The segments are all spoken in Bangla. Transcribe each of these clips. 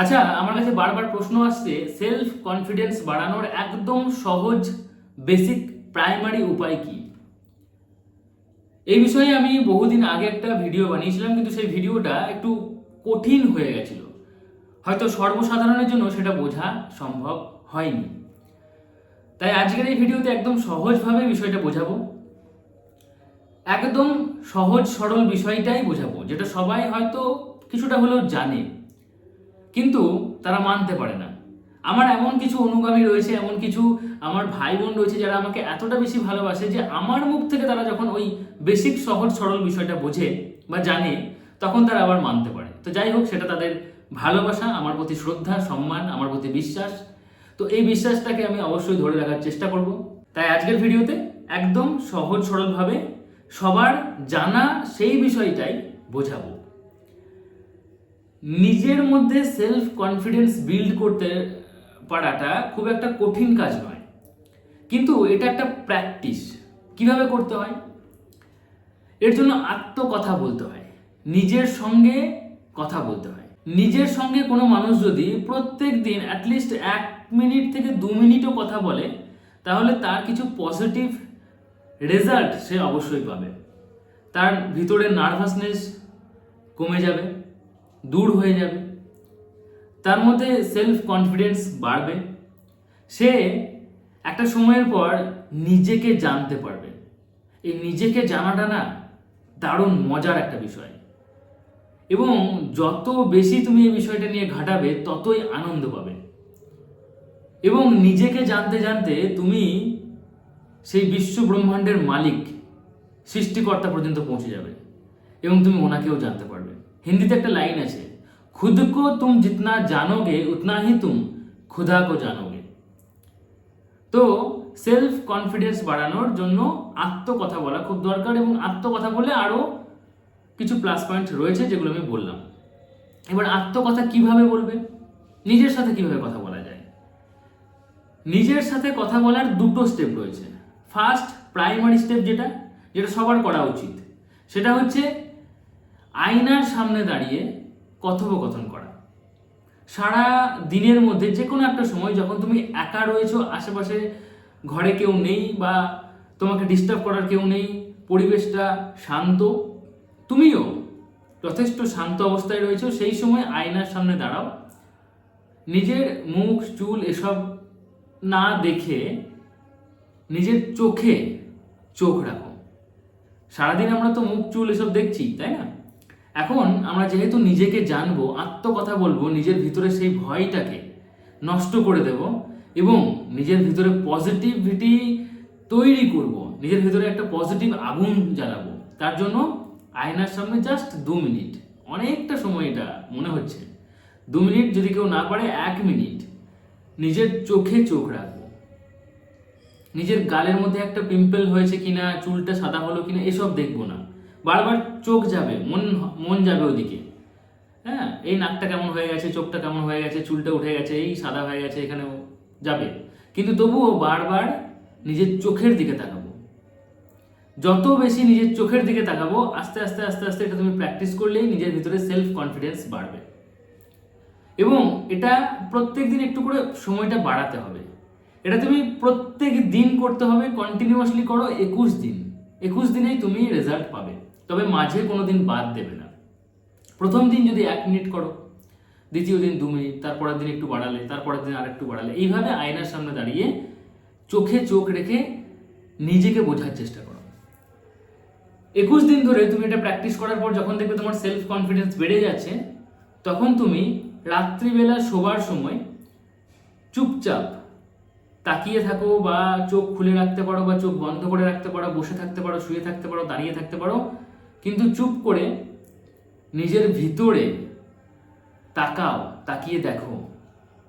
আচ্ছা আমার কাছে বারবার প্রশ্ন আসছে সেলফ কনফিডেন্স বাড়ানোর একদম সহজ বেসিক প্রাইমারি উপায় কি? এই বিষয়ে আমি বহুদিন আগে একটা ভিডিও বানিয়েছিলাম, কিন্তু সেই ভিডিওটা একটু কঠিন হয়ে গেছিল। হয়তো সর্বসাধারণের জন্য সেটা বোঝা সম্ভব হয়নি। তাই আজকের এই ভিডিওতে একদম সহজভাবে বিষয়টা বোঝাবো। একদম সহজ, সরল বিষয়টাই বোঝাবো, যেটা সবাই হয়তো কিছুটা হলেও জানে। কিন্তু তারা মানতে পারে না। আমার এমন কিছু অনুগামী রয়েছে, এমন কিছু আমার ভাই বোন রয়েছে যারা আমাকে এতটা বেশি ভালোবাসে যে আমার মুখ থেকে তারা যখন ওই বেসিক সহজ সরল বিষয়টা বোঝে বা জানে, তখন তারা আবার মানতে পারে। তো যাই হোক, সেটা তাদের ভালোবাসা, আমার প্রতি শ্রদ্ধা, সম্মান, আমার প্রতি বিশ্বাস। তো এই বিশ্বাসটাকে আমি অবশ্যই ধরে রাখার চেষ্টা করব। তাই আজকের ভিডিওতে একদম সহজ সরলভাবে সবার জানা সেই বিষয়টাই বোঝাবো। নিজের মধ্যে সেলফ কনফিডেন্স বিল্ড করতে পারাটা খুব একটা কঠিন কাজ নয়। কিন্তু এটা একটা প্র্যাকটিস কীভাবে করতে হয়? এর জন্য আত্মকথা বলতে হয়। নিজের সঙ্গে কথা বলতে হয়। নিজের সঙ্গে কোনো মানুষ যদি প্রত্যেক দিন অ্যাটলিস্ট এক মিনিট থেকে দু মিনিটও কথা বলে, তাহলে তার কিছু পজিটিভ রেজাল্ট সে অবশ্যই পাবে। তার ভিতরে নার্ভাসনেস কমে যাবে। দূর হয়ে যাবে। তার মধ্যে সেলফ কনফিডেন্স বাড়বে। সে একটা সময়ের পর নিজেকে জানতে পারবে। এই নিজেকে জানাটা না দারুণ মজার একটা বিষয়। এবং যত বেশি তুমি এই বিষয়টা নিয়ে ঘাটাবে, ততই আনন্দ পাবে। এবং নিজেকে জানতে জানতে তুমি সেই বিশ্ব ব্রহ্মাণ্ডের মালিক, সৃষ্টিকর্তা পর্যন্ত পৌঁছে যাবে। এবং তুমি ওনাকেও জানতে পারবে। হিন্দিতে একটা লাইন আছে কো তুম জিতনা জানোগে, উতনা হি তুম, খুদা কো জানোগে। তো সেলফ কনফিডেন্স বাড়ানোর জন্য আত্মকথা বলা খুব দরকার এবং আত্মকথা বলে আরও কিছু প্লাস পয়েন্ট রয়েছে যেগুলো আমি বললাম। এবার আত্মকথা কীভাবে বলবে? নিজের সাথে কীভাবে কথা বলা যায়? নিজের সাথে কথা বলার দুটো স্টেপ রয়েছে। ফার্স্ট প্রাইমারি স্টেপ যেটা যেটা সবার করা উচিত, সেটা হচ্ছে আয়নার সামনে দাঁড়িয়ে কথোপকথন করা। সারা দিনের মধ্যে যে কোনো একটা সময় যখন তুমি একা রয়েছো, আশেপাশে ঘরে কেউ নেই বা তোমাকে ডিস্টার্ব করার কেউ নেই, পরিবেশটা শান্ত, তুমিও যথেষ্ট শান্ত অবস্থায় রয়েছো, সেই সময় আয়নার সামনে দাঁড়াও। নিজের মুখ, চুল এসব না দেখে নিজের চোখে চোখ রাখো। সারাদিন আমরা তো মুখ, চুল এসব দেখছি, তাই না? এখন আমরা যেহেতু নিজেকে জানব, আত্মকথা বলব, নিজের ভিতরে সেই ভয়টাকে নষ্ট করে দেব এবং নিজের ভিতরে পজিটিভিটি তৈরি করব, নিজের ভিতরে একটা পজিটিভ আগুন জ্বালাবো, তার জন্য আয়নার সামনে জাস্ট দু মিনিট। অনেকটা সময় এটা মনে হচ্ছে। দু মিনিট যদি কেউ না পারে, এক মিনিট নিজের চোখে চোখ রাখব। নিজের গালের মধ্যে একটা পিম্পল হয়েছে কিনা, চুলটা সাদা হলো কিনা, এসব দেখব না। বারবার চোখ যাবে, মন মন যাবে ওদিকে। হ্যাঁ এই নাকটা কেমন হয়ে গেছে, চোখটা কেমন হয়ে গেছে, চুলটা উঠে গেছে, এই সাদা হয়ে গেছে, এখানেও যাবে। কিন্তু তবুও বারবার নিজের চোখের দিকে তাকাবো। যত বেশি নিজের চোখের দিকে তাকাবো, আস্তে আস্তে আস্তে আস্তে এটা তুমি প্র্যাকটিস করলেই নিজের ভিতরে সেলফ কনফিডেন্স বাড়বে। এবং এটা প্রত্যেক দিন একটু করে সময়টা বাড়াতে হবে। এটা তুমি প্রত্যেক দিন করতে হবে কন্টিনিউয়াসলি করো, একুশ দিন। একুশ দিনেই তুমি রেজাল্ট পাবে। তবে মাঝে কোনো দিন বাদ দেবে না। প্রথম দিন যদি এক মিনিট করো, দ্বিতীয় দিন দু মিনিট, তারপরের দিন একটু বাড়ালে, তারপরের দিন আর একটু বাড়ালে, এইভাবে আয়নার সামনে দাঁড়িয়ে চোখে চোখ রেখে নিজেকে বোঝার চেষ্টা করো। একুশ দিন ধরে তুমি এটা প্র্যাকটিস করার পর যখন দেখবে তোমার সেলফ কনফিডেন্স বেড়ে যাচ্ছে, তখন তুমি রাত্রিবেলা শোবার সময় চুপচাপ তাকিয়ে থাকো বা চোখ খুলে রাখতে পারো বা চোখ বন্ধ করে রাখতে পারো, বসে থাকতে পারো, শুয়ে থাকতে পারো, দাঁড়িয়ে থাকতে পারো কিন্তু চুপ করে নিজের ভিতরে তাকাও, তাকিয়ে দেখো।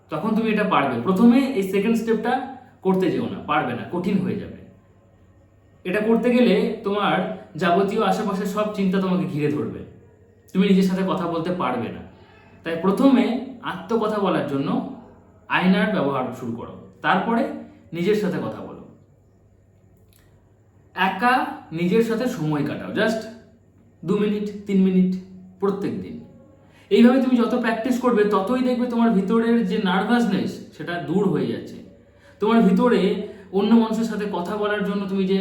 তখন তুমি এটা পারবে। প্রথমে এই সেকেন্ড স্টেপটা করতে যেও না, পারবে না, কঠিন হয়ে যাবে। এটা করতে গেলে তোমার যাবতীয় আশেপাশে সব চিন্তা তোমাকে ঘিরে ধরবে। তুমি নিজের সাথে কথা বলতে পারবে না। তাই প্রথমে আত্মকথা বলার জন্য আয়নার ব্যবহার শুরু করো। তারপরে নিজের সাথে কথা বলো। একা নিজের সাথে সময় কাটাও। জাস্ট দু মিনিট তিন মিনিট প্রত্যেক দিন। এইভাবে তুমি যত প্র্যাকটিস করবে ততই দেখবে তোমার ভিতরের যে নার্ভাসনেস সেটা দূর হয়ে যাচ্ছে। তোমার ভিতরে অন্য মানুষের সাথে কথা বলার জন্য তুমি যে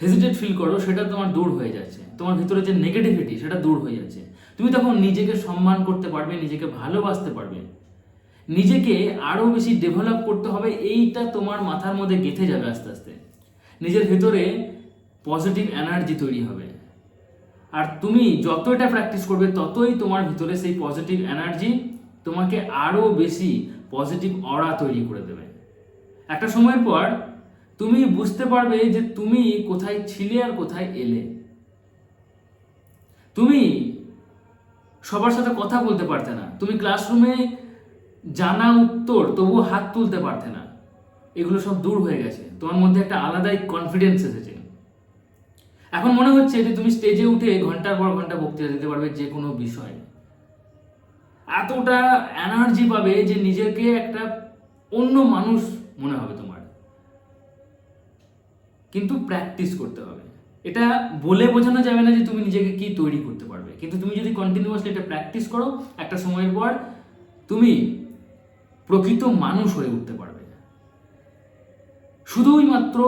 হেজিটেট ফিল করো সেটা তোমার দূর হয়ে যাচ্ছে। তোমার ভিতরে যে নেগেটিভিটি সেটা দূর হয়ে যাচ্ছে। তুমি তখন নিজেকে সম্মান করতে পারবে নিজেকে ভালোবাসতে পারবে। নিজেকে আরও বেশি ডেভেলপ করতে হবে এইটা তোমার মাথার মধ্যে গেঁথে যাবে আস্তে আস্তে। নিজের ভেতরে পজিটিভ এনার্জি তৈরি হবে। আর তুমি যত এটা প্র্যাকটিস করবে, ততই তোমার ভিতরে সেই পজিটিভ এনার্জি তোমাকে আরও বেশি পজিটিভ অরা তৈরি করে দেবে। একটা সময়ের পর তুমি বুঝতে পারবে যে তুমি কোথায় ছিলে আর কোথায় এলে। তুমি সবার সাথে কথা বলতে পারতে না। তুমি ক্লাসরুমে জানা উত্তর তবুও হাত তুলতে পারতে না। এগুলো সব দূর হয়ে গেছে। তোমার মধ্যে একটা আলাদাই কনফিডেন্স এসেছে। এখন মনে হচ্ছে যে তুমি স্টেজে উঠে ঘণ্টার পর ঘণ্টা বক্তৃতা দিতে পারবে যে কোনো বিষয় এতটা এনার্জি পাবে যে নিজেকে একটা অন্য মানুষ মনে হবে তোমার। কিন্তু প্র্যাকটিস করতে হবে। এটা বলে বোঝানো যাবে না যে তুমি নিজেকে কি তৈরি করতে পারবে। কিন্তু তুমি যদি কন্টিনিউয়াসলি এটা প্র্যাকটিস করো, একটা সময়ের পর তুমি প্রকৃত মানুষ হয়ে উঠতে পারবে। শুধুই মাত্র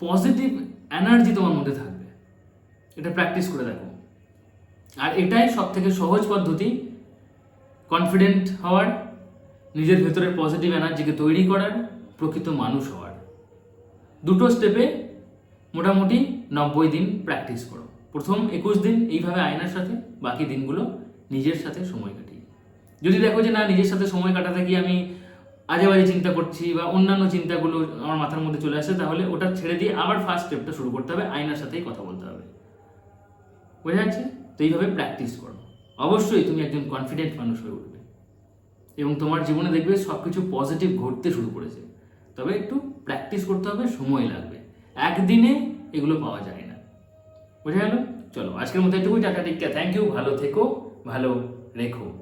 পজিটিভ এনার্জি তোমার মধ্যে থাকবে। এটা প্র্যাকটিস করে দেখো। আর এটাই সব থেকে সহজ পদ্ধতি কনফিডেন্ট হওয়ার, নিজের ভেতরের পজিটিভ এনার্জিকে তৈরি করার, প্রকৃত মানুষ হওয়ার। দুটো স্টেপে মোটামুটি নব্বই দিন প্র্যাকটিস করো। প্রথম একুশ দিন এইভাবে আয়নার সাথে, বাকি দিনগুলো নিজের সাথে সময় কাটিয়ে। যদি দেখো যে না, নিজের সাথে সময় কাটাতে গিয়ে আমি আজে বাজে চিন্তা করছি বা অন্যান্য চিন্তাগুলো আমার মাথার মধ্যে চলে আসে, তাহলে ওটা ছেড়ে দিয়ে আবার ফার্স্ট স্টেপটা শুরু করতে হবে, আয়নার সাথেই কথা বলতে হবে। বোঝা যাচ্ছে তো এইভাবে প্র্যাকটিস করো। অবশ্যই তুমি একজন কনফিডেন্ট মানুষ হয়ে উঠবে। এবং তোমার জীবনে দেখবে সব কিছু পজিটিভ ঘটতে শুরু করেছে। তবে একটু প্র্যাকটিস করতে হবে, সময় লাগবে। একদিনে এগুলো পাওয়া যায় না। বোঝা গেল? চলো, আজকের মতো এটুকুই, টাটা টিকা থ্যাংক ইউ ভালো থেকো, ভালো রেখো।